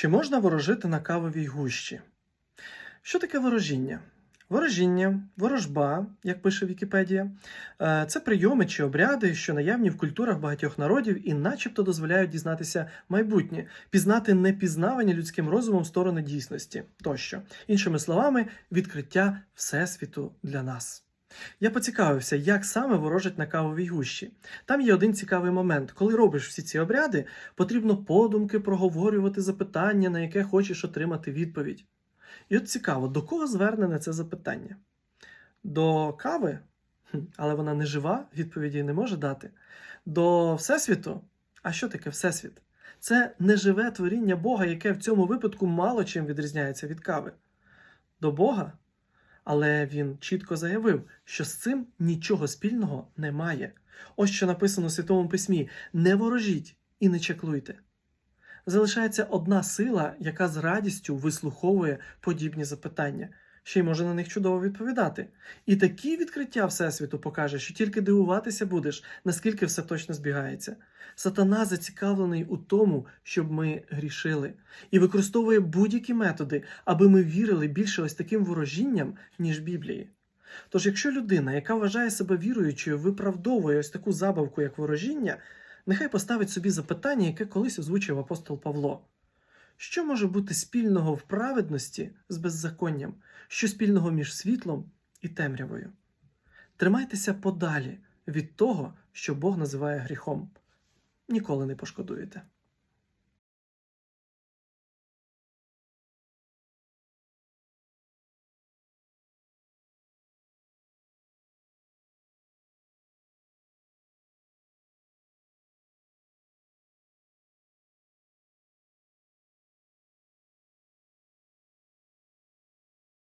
Чи можна ворожити на кавовій гущі? Що таке ворожіння? Ворожіння, ворожба, як пише Вікіпедія, е, це прийоми чи обряди, що наявні в культурах багатьох народів і начебто дозволяють дізнатися майбутнє, пізнати непізнавані людським розумом сторони дійсності тощо. Іншими словами, відкриття Всесвіту для нас. Я поцікавився, як саме ворожать на кавовій гущі. Там є один цікавий момент. Коли робиш всі ці обряди, потрібно подумки проговорювати запитання, на яке хочеш отримати відповідь. І от цікаво, до кого звернене це запитання? До кави? Але вона не жива, відповіді не може дати. До Всесвіту? А що таке Всесвіт? Це неживе творіння Бога, яке в цьому випадку мало чим відрізняється від кави. До Бога? Але він чітко заявив, що з цим нічого спільного немає. Ось що написано у Святому Письмі: не ворожіть і не чеклуйте. Залишається одна сила, яка з радістю вислуховує подібні запитання, ще й може на них чудово відповідати. І такі відкриття Всесвіту покаже, що тільки дивуватися будеш, наскільки все точно збігається. Сатана зацікавлений у тому, щоб ми грішили, і використовує будь-які методи, аби ми вірили більше ось таким ворожінням, ніж Біблії. Тож, якщо людина, яка вважає себе віруючою, виправдовує ось таку забавку, як ворожіння, нехай поставить собі запитання, яке колись озвучив апостол Павло. Що може бути спільного в праведності з беззаконням, що спільного між світлом і темрявою? Тримайтеся подалі від того, що Бог називає гріхом. Ніколи не пошкодуєте.